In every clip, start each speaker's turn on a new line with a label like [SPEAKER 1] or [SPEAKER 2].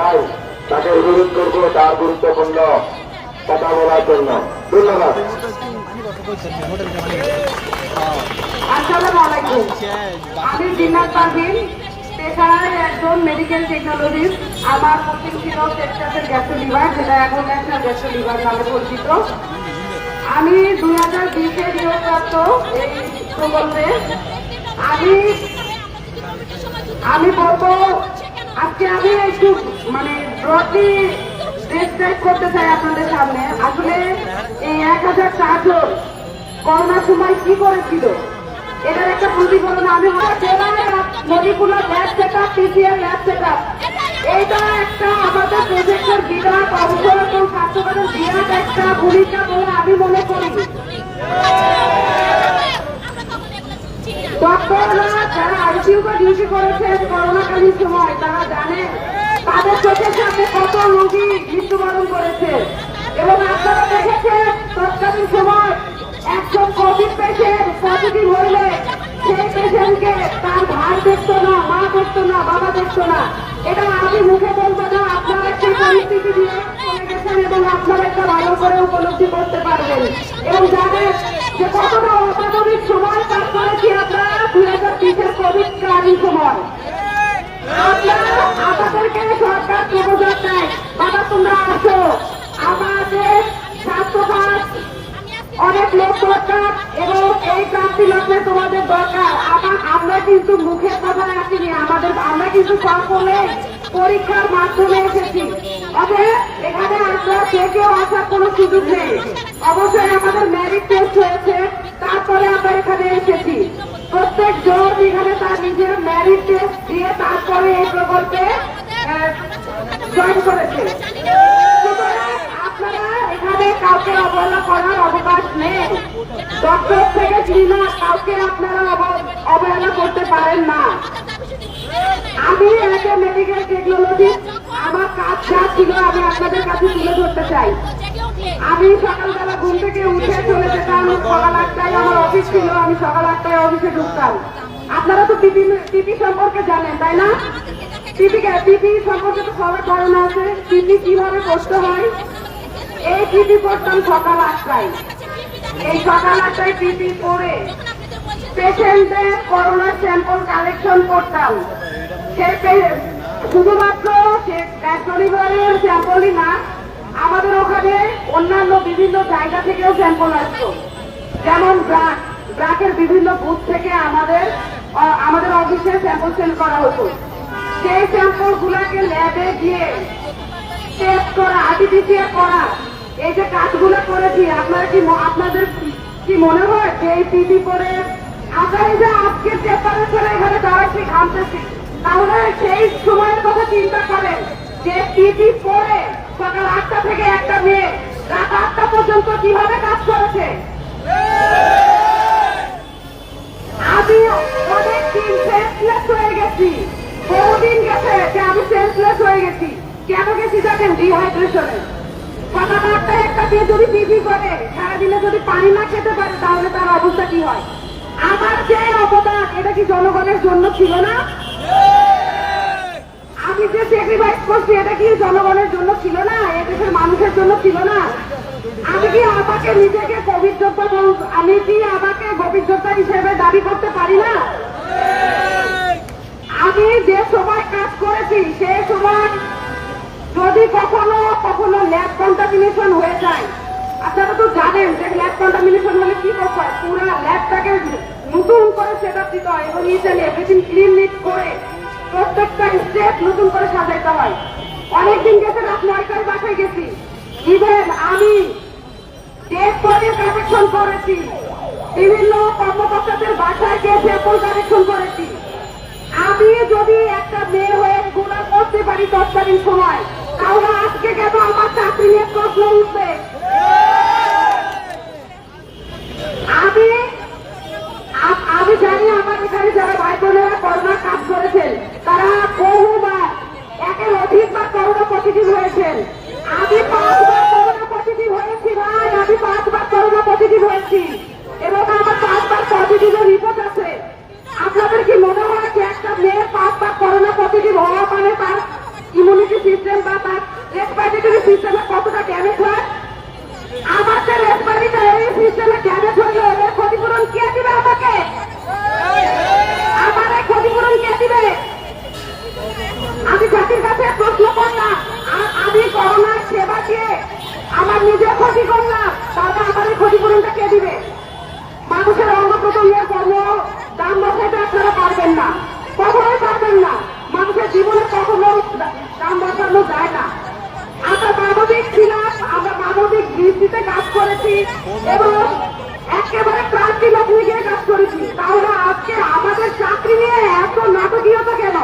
[SPEAKER 1] চাই, তাকে অনুরোধ করব তার গুরুত্বপূর্ণ কথা বলার জন্য। ধন্যবাদ।
[SPEAKER 2] আমি জিন্নাত পারভিন, পেশায় একজন মেডিকেল টেকনোলজিস্ট আমার কোচিং ছিল টেক্সাসের গ্যাস্ট্রো লিভার, যেটা এখন ন্যাশনাল গ্যাস্ট্রো লিভার নামে পরিচিত। আমি দুই হাজার বিশে নিয়োগপ্রাপ্ত এই প্রকল্পে। আমি বলব আজকে আমি একটু মানে ব্রডলি ডেসক্রাইব করতে চাই আপনাদের সামনে। আসলে এই এক হাজার চারজন করোনার সময় কি করেছিল? এটার একটা প্রতিফলন আমি molecular lab set up PCR lab set up এইটা একটা আমাদের প্রজেক্টের বিরাট অংশ এবং স্বাস্থ্যকরের বিরাট একটা ভূমিকা বলে আমি মনে করি। ডক্টররা যারা আইসিইউতে ডিউটি করেছেন, করোনাকালীন সময়, তারা জানেন তাদের চোখের সামনে কত রোগী মৃত্যুবরণ করেছে। এবং আপনারা দেখেছেন, তৎকালীন সময় একজন কোভিড পেশেন্ট পজিটিভ হইলে সেই পেশেন্টকে তার ভাই দেখতো না, মা দেখতো না, বাবা দেখতো না। এটা আমি মুখে বলব না, আপনারা সেই পরিস্থিতি দিয়ে এবং আপনারা একটা ভালো করে উপলব্ধি করতে পারবেন। এবং জানেন যে কতটা অত্যাধুনিক সময় পার করেছি আমরা, দুই হাজার বিশের কোভিড কালীন সময়। আপনারা আমাদেরকে সরকার প্রবোধন দেয় বাবা তোমরা আসো আমাদের স্বাস্থ্যখাত অনেক লোক দরকার এবং এই প্রাপ্তি লগ্নে তোমাদের দরকার। আমার আমরা কিন্তু মুখের কথায় আসিনি, আমাদের আমরা কিন্তু সকলে পরীক্ষার মাধ্যমে এসেছি। অতএব এখানে আমরা যে কেউ আসার কোনো সুযোগ নেই। অবশ্যই আমাদের ম্যারিট টেস্ট হয়েছে, তারপরে আমরা এখানে এসেছি। প্রত্যেক জন এখানে তার নিজের ম্যারিট টেস্ট দিয়ে তারপরে এই প্রকল্পে কাউকে অবহেলা করার অবকাশ নেই। ডক্টর থেকে ক্লিনার কাউকে আপনারা অব- অবহেলা করতে পারেন না। আমি একটা মেডিকেল টেকনোলজি আমার কাজ যা ছিল আমি আপনাদের কাছে তুলে ধরতে চাই। আমি সকালবেলা ঘুম থেকে উঠে চলে যেতাম, সকাল আটটায় আমার অফিস ছিল, আমি সকাল আটটায় অফিসে ঢুকতাম। আপনারা তো টিপি সম্পর্কে জানেন, তাই না? টিপি টিপি সম্পর্কে তো সবার ধারণা আছে। টিপি কীভাবে করতে হয়? এই টিপি করতাম সকাল আটটায়। এই সকাল আটটায় টিপি করে পেশেন্টদের করোনা স্যাম্পল কালেকশন করতাম। সে শুধুমাত্র সে শনিবারের স্যাম্পলই না, আমাদের ওখানে অন্যান্য বিভিন্ন জায়গা থেকেও স্যাম্পল আসতো। যেমন ব্রাক, ব্রাকের বিভিন্ন বুথ থেকে আমাদের আমাদের অফিসে স্যাম্পল সেল করা হতো। সেই স্যাম্পল গুলাকে ল্যাবে গিয়ে টেস্ট করা আর্টিফিশিয়াল করা। এই যে কাজগুলো করেছি, আপনারা কি আপনাদের কি মনে হয় যে এই টিভি করে এই যে আজকের টেম্পারেচারে এখানে দাঁড়াচ্ছি, ঘামতেছি, তাহলে সেই সময়ের কথা চিন্তা করেন যে টিভি পরে সকাল আটটা থেকে একটা মেয়ে রাত আটটা পর্যন্ত কীভাবে কাজ করেছে। আমি অনেক দিন সেন্সলেস হয়ে গেছি। বহুদিন গেছে যে আমি সেন্সলেস হয়ে গেছি? কেন গেছি দেখেন ডিহাইড্রেশনে সকাল আটটায় একটা দিয়ে যদি টিভি করে সারাদিনে যদি পানি না খেতে পারে, তাহলে তার অবস্থা কি হয়? আমার যে অবদান, এটা কি জনগণের জন্য ছিল না? আমি যে স্যাক্রিফাইস করছি, এটা কি জনগণের জন্য ছিল না? এদেশের মানুষের জন্য ছিল না? আমি কি আমাকে নিজেকে যোদ্ধা আমি কি আমাকে কোভিড হিসেবে দাবি করতে পারি না? আমি যে সময় কাজ করেছি, সে সময় যদি কখনো কখনো ল্যাব কন্টামিনেশন হয়ে যায়। আপনারা তো জানেন যে ল্যাব কন্টামিনেশন হলে কি করতে হয় পুরো ল্যাবটাকে নতুন করে সেট আপ দিতে হয় এবং ইসেলে এভরিথিং ক্লিন নিট করে প্রত্যেকটা স্টেপ নতুন করে সাজাইতে হয়। অনেকদিন গেছে রাত নয়টায় বাসায় গেছি। ইভেন আমি ডেট পরে কানেকশন করেছি। বিভিন্ন কর্মকর্তাদের বাসায় গিয়ে স্যাম্পল কানেকশন করেছি আমি যদি একটা মেয়ে হয়ে গুণা পারি তৎকালীন সময়। তাহলে আজকে কেন আমার চাকরি নিয়ে প্রশ্ন উঠবে? আমি আমি জানি আমার এখানে যারা ভাই বোনেরা করোনা কাজ করেছেন, তারা বহুবার একের অধিকবার করোনা পজিটিভ হয়েছেন। আমি পাঁচবার করোনা পজিটিভ হয়েছি ভাই, আমি পাঁচবার করোনা পজিটিভ হয়েছি এবং আমার পাঁচবার পজিটিভের রিপোর্ট আছে আপনাদের কি মনে হয় যে একটা মেয়ে পাঁচবার করোনা পজিটিভ হওয়া মানে তার ইমিউনিটি সিস্টেম বা তার রেসপিরেটরি সিস্টেমে কতটা ড্যামেজ হয়? আমার যে রেসপিরেটরি সিস্টেমে ড্যামেজ হইল, এর ক্ষতিপূরণ কে দিবে আমাকে? আমার ক্ষতিপূরণ কে দিবে? আমি জাতির কাছে প্রশ্ন করলাম আমি করোনার সেবা দিয়ে আমার নিজের ক্ষতি করলাম তাহলে আমার এই ক্ষতিপূরণটা কে দিবে? মানুষের অঙ্গ প্রত্যঙ্গের কর্ম দাম বসাইতে আপনারা পারবেন না। কখনোই পারবেন না। মানুষের জীবনে কখনো দাম বসানো যায় না। মানবিক ছিলাম আমরা মানবিক দৃষ্টিতে কাজ করেছি এবং একেবারে ক্রান্তি লগ্নে গিয়ে কাজ করেছি। তাহলে আজকে আমাদের চাকরি নিয়ে এত নাটকীয়তা কেন?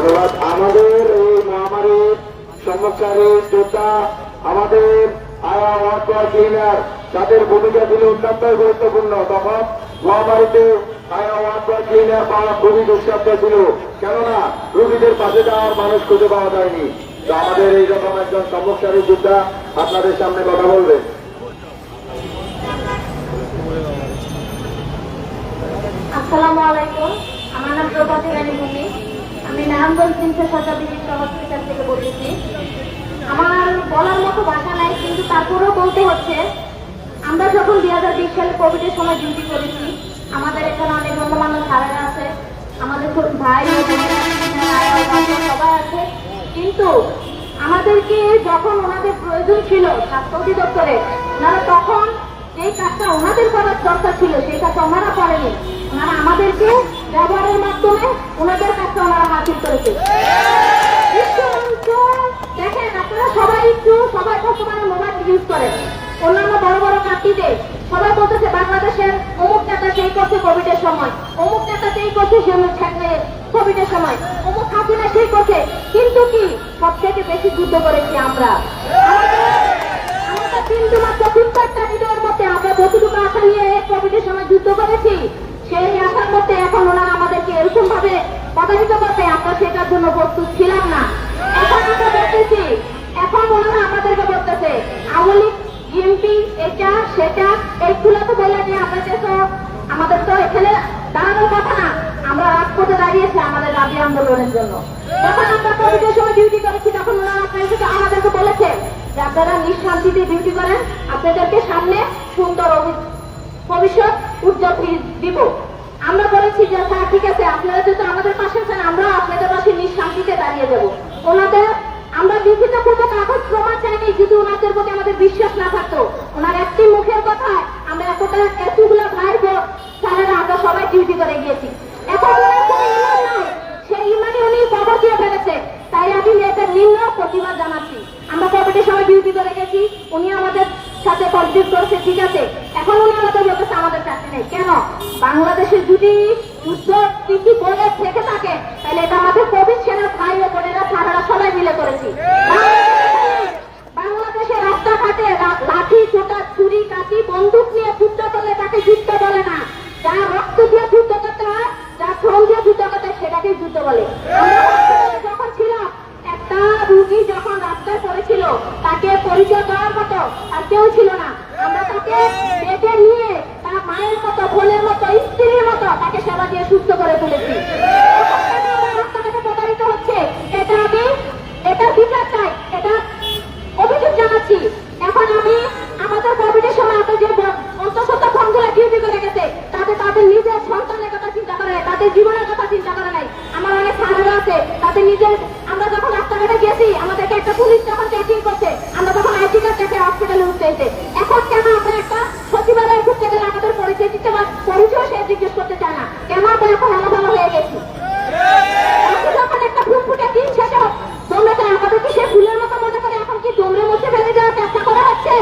[SPEAKER 2] ধন্যবাদ।
[SPEAKER 1] আমাদের এই মহামারীর সম্মুখকারী যোদ্ধা, আমাদের তাদের ভূমিকা ছিল অত্যন্ত গুরুত্বপূর্ণ। তখন মহামারীতে খুবই দুঃসাধ্য ছিল। কেননা, রোগীদের পাশে যাওয়ার মানুষ খুঁজে পাওয়া যায়নি। তো আমাদের এইরকম একজন সম্মুখকারী যোদ্ধা আপনাদের সামনে কথা বলবেন
[SPEAKER 3] আসসালামু আলাইকুম। আমার নাম প্রভাতী রানী ভূমি। আমি নারায়ণগঞ্জ প্রিন্সেস শতাব্দী হসপিটাল থেকে বলেছি। আমার বলার মতো ভাষা নাই, কিন্তু তারপরেও বলতে হচ্ছে, আমরা যখন দুই হাজার বিশ সালে কোভিডের সময় ডিউটি করেছি, আমাদের এখানে অনেক গণ্যমান্য স্যারেরা আছে, আমাদের ভাই সবাই আছে। কিন্তু আমাদেরকে যখন ওনাদের প্রয়োজন ছিল স্বাস্থ্য অধিদপ্তরে, ওনারা তখন যেই কাজটা ওনাদের করার দরকার ছিল, সেই কাজটা ওনারা করেনি। ওনারা আমাদেরকে ব্যবহারের মাধ্যমে ওনাদের কাজটা ওনারা হাসিল করেছে। দেখেন আপনারা সবাই একটু সবাই বর্তমানে মোবাইল ইউজ করেন। অন্যান্য বড় বড় কান্ট্রিতে সবাই বলতেছে, বাংলাদেশের অমুক নেতা সেই করছে কোভিডের সময়, অমুক নেতা সেই করছে কোভিডের সময়, অমুক হাসিনা সেই করছে। কিন্তু কি সব থেকে বেশি যুদ্ধ করেছি আমরা। তিনটু মাত্র ভিডিওর মধ্যে আমরা যতটুকু আশা নিয়ে কোভিডের সময় যুদ্ধ করেছি সেই আশার মধ্যে এখন ওনারা আমাদেরকে এরকম ভাবে প্রতারিত করতে আমরা সেটার জন্য প্রস্তুত ছিলাম না। এখন আমরা দেখতেছি, এখন ওনারা আমাদেরকে বলতেছে, আওয়ামী লীগ এটা, সেটা এইগুলো তো বলে যে আমাদের তো আমাদের তো এখানে দাঁড়ানোর কথা না, আমরা রাজপথে দাঁড়িয়েছি আমাদের দাবি আন্দোলনের জন্য। যখন আমরা কোভিডের সময় ডিউটি করেছি, তখন ওনারা আপনাদেরকে আমাদেরকে বলেছে যে আপনারা নিঃশান্তিতে ডিউটি করেন, আপনাদেরকে সামনে সুন্দর ভবিষ্যৎ ফিরিয়ে দিব। আমরা বলেছি যে হ্যাঁ ঠিক আছে, আপনারা যেহেতু আমাদের পাশে আছেন, আমরাও আপনাদের পাশে নিঃশান্তিতে দাঁড়িয়ে দেবো ওনাদের, আমরা বিভিন্ন পূর্ব কাগজ প্রমাণ চাইনি যদি ওনাদের প্রতি আমাদের বিশ্বাস না থাকতো ওনার একটি মুখের কথায় আমরা এতটা এতগুলো ভাই বোন স্যারেরা আমরা সবাই ডিউটি করে গিয়েছি এখন ওনার কোনো ইমান নাই সেই ইমানে উনি কবর দিয়ে ফেলেছে তাই আমি এটা নিম্ন প্রতিবাদ জানাচ্ছি আমরা কমিটির সময় ডিউটি করে গেছি উনি আমাদের সাথে কন্ট্রিবিউট করেছে ঠিক আছে এখন উনি আমাদের বলতেছে আমাদের চাকরি নেই কেন বাংলাদেশে যদি যুদ্ধ নীতি বলে থেকে থাকে তাহলে এটা আমাদের কোভিড সেনার ভাই ও বোনেরা সারারা সবাই মিলে করেছি বাংলাদেশে রাস্তাঘাটে লা- লাঠি চোটা ছুরি বন্দুক নিয়ে যুদ্ধ করলে তাকে যুদ্ধ বলে না? যা রক্ত দিয়ে যুদ্ধ করতে হয়, যা শ্রম দিয়ে যুদ্ধ করতে সেটাকেই যুদ্ধ বলে। যখন ছিলাম, একটা রুগী যখন রাস্তায় পড়েছিল, তাকে পরিচয় দেওয়ার মতো আর কেউ ছিল না। আমরা তাকে বেডে নিয়ে তার মায়ের মতো, বোনের মতো, স্ত্রীর মতো তাকে সেবা দিয়ে সুস্থ করে তুলেছি এখন কেন আমার রাস্তাঘাটে প্রতারিত হচ্ছে এটা আমি এটা বিচার চাই এটা অভিযোগ জানাচ্ছি এখন আমি আমাদের কোভিডের সময় আমরা যে অন্তঃসত্ত্বা ফর্মগুলো ডিউটি করে গেছে তাতে তাদের নিজের সন্তানের কথা চিন্তা করে নাই তাদের জীবনের কথা চিন্তা করে নাই আমার অনেক সাহায্য আছে তাদের নিজের আমরা যখন রাস্তাঘাটে গেছি আমাদেরকে একটা পুলিশ যখন চেকিং করছে আমরা তখন আইসি কার্ড দেখে হসপিটালে উঠতে হয়েছে এখন কেন আমরা একটা সচিবালয়ে ঘুরতে গেলে আমাদের পরিচয় দিতে বা পরিচয় সে জিজ্ঞেস করতে চায় না কেন আমরা এখন আলাদা হয়ে গেছি এখন যখন একটা ফুটফুটে দিন শেষ হোক, তোমরা তো আমাদেরকে সে ফুলের মতো মনে করে এখন কি তোমরা মধ্যে ফেলে যাওয়ার চেষ্টা করা হচ্ছে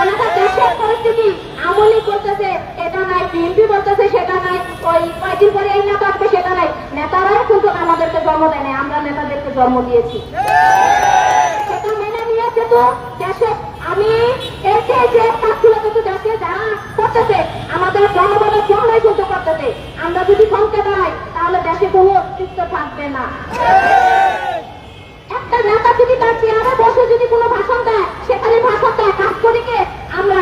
[SPEAKER 3] ওনাদের দেশের পরিস্থিতি আমলি করতেছে এটা নাই বিএনপি বলতেছে সেটা নাই ওই কয়েকদিন পরে এই নেতা আসবে সেটা নাই নেতারাই কিন্তু আমাদেরকে জন্ম দেয় নাই আমরা নেতাদেরকে জন্ম দিয়েছি সেটা মেনে নিয়েছে তো দেশে আমি এসে যে কাজগুলো কিন্তু দেশে যারা করতেছে আমাদের জনগণের জন্যই কিন্তু করতেছে আমরা যদি কমতে পাই তাহলে দেশে কোনো অস্তিত্ব থাকবে না একটা নেতা যদি তার চেয়ারে বসে যদি কোনো ভাষণ দেয় সেখানে ভাষণ দেয় কাজ করি কে আমরা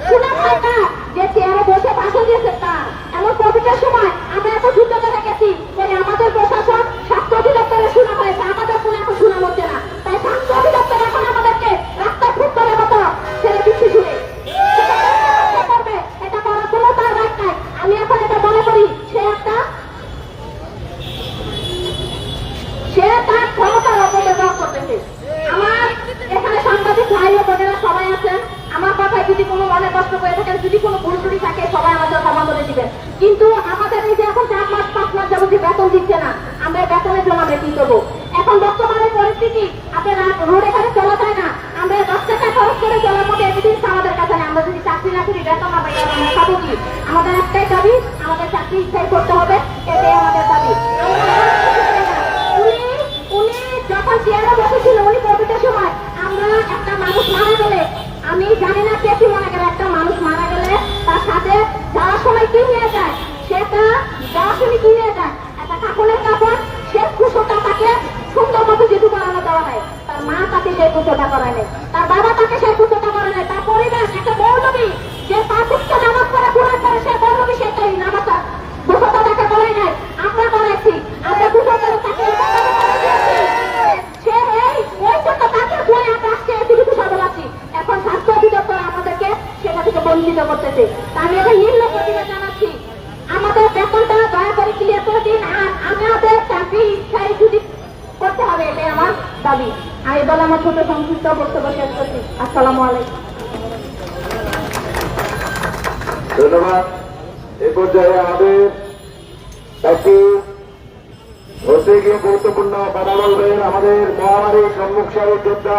[SPEAKER 3] শোনা হয় না যে চেয়ারে বসে ভাষণ দিয়েছে তার এমন কোভিডের সময় আমরা এত যুদ্ধ করে গেছি যে আমাদের প্রশাসন স্বাস্থ্য অধিদপ্তরে শোনা হয়েছে আমাদের কোনো এখন শোনা হচ্ছে না তাই স্বাস্থ্য অধিদপ্তর এখন আমাদেরকে রাস্তায় ফুট করে মতো ছেড়ে দিচ্ছি শুনে সেটা কেন করবে? এটা করার কোনো তার রাইট নাই আমি এখন এটা মনে করি সে একটা সে তার ক্ষমতার অপব্যবহার করতেছে আমার এখানে সাংবাদিক ভাই ও বোনেরা সবাই আছেন আমার কথায় যদি কোনো মনে কষ্ট করে থাকেন যদি কোনো ভুল ত্রুটি থাকে সবাই আমাদের ক্ষমা করে দিবেন কিন্তু আমাদের এই যে এখন চার মাস পাঁচ মাস যাব যে বেতন দিচ্ছে না আমরা এই আমরা কি এখন বর্তমানে পরিস্থিতি, আপনারা রোড এখানে চলা না। আমরা দশ খরচ করে চলার মতো আমাদের কাছে নেই। আমরা যদি চাকরি না করি, বেতন না কি? আমাদের একটাই দাবি, আমাদের চাকরি স্থায়ী করতে হবে, এটাই আমাদের দাবি। উনি উনি যখন চেয়ারে বসেছিল উনি কোভিডের সময়, আমরা একটা মানুষ মারা গেলে, আমি জানি না মনে করে একটা মানুষ মারা গেলে, তার সাথে যাওয়ার সময় কি নিয়ে যায়? সেটা যাওয়ার সময় কি নিয়ে যায়? তার মা তাকে সেই নাই তার বাবা সে মৌলবী কুশোটা তাকে করে। সে বলে আমরা আছি এখন স্বাস্থ্য আমাদেরকে সেটা থেকে বঞ্চিত করতেছে। আমি এটা নিম্ন প্রতিবাদ জানাচ্ছি। আমাদের বেতনটা দয়া করে ক্লিয়ার করে দিন। আর আমাদের চাকরি স্থায়ী যদি করতে হবে, এটাই আমার দাবি। আমি বলে আমার ছোট সংক্ষিপ্ত বক্তব্য শেষ করছি। আসসালামু আলাইকুম।
[SPEAKER 1] ধন্যবাদ। এ পর্যায়ে আমাদের একটি হতে গিয়ে গুরুত্বপূর্ণ কথা বলবেন। আমাদের মহামারী সম্মুখ সাহেব যোদ্ধা